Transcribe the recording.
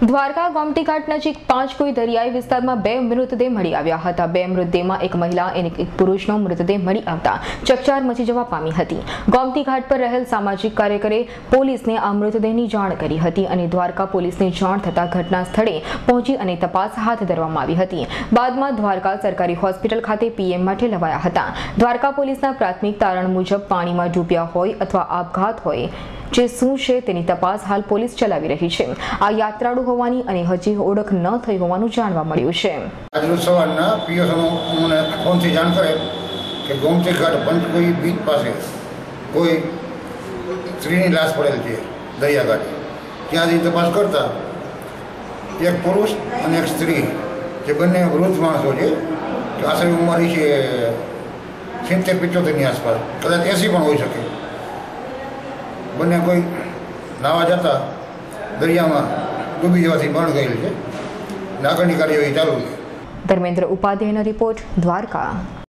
દ્વારકા ગોમતી ઘાટ નજીક પાંચ કોઈ દરિયાઈ વિસ્તારમાં બે મૃતદેહ મળી આવ્યા હતા. બે મૃતદેહમાં એક મહિલા અને એક પુરુષનો મૃતદેહ મળી આવતા ચકચાર મચી જવા પામી હતી. ગોમતી ઘાટ પર રહેલ સામાજિક કાર્યકરે પોલીસને આ મૃતદેહની જાણ કરી હતી અને દ્વારકા પોલીસને જાણ થતાં ઘટના સ્થળે પહોંચી અને તપાસ હાથ ધરવામાં આવી હતી. બાદમાં દ્વારકા સરકારી હોસ્પિટલ ખાતે પીએમ માટે લવાયા હતા. દ્વારકા પોલીસના પ્રાથમિક તારણ મુજબ પાણીમાં ડૂબ્યા હોય અથવા આપઘાત હોય, જે શું છે તેની તપાસ હાલ પોલીસ ચલાવી રહી છે. આ યાત્રાળુ હોવાની અને હજી ઓળખ ન થઈ હોવાનું જાણવા મળ્યું છે. આજનું સવારના પીએસઓનો મને ફોનથી જાણ કરે કે ગોમતી ઘાટ પંચકોઈ બીચ પાસે કોઈ સ્ત્રીની લાશ પડેલ છે દરિયાઘાટે ત્યાંથી તપાસ કરતા એક પુરુષ અને એક સ્ત્રી, જે બંને વૃદ્ધ માણસો છે આશરે ઉંમર છે સિત્તેર પિત્તોતેરની આસપાસ, કદાચ એસી પણ હોઈ શકે. બંને કોઈ નાવા જતા દરિયામાં ડૂબી જવાથી મરણ ગયેલ છે. લાગણી કાર્યવાહી ચાલુ છે. ધર્મેન્દ્ર ઉપાધ્યાયનો રિપોર્ટ દ્વારકા.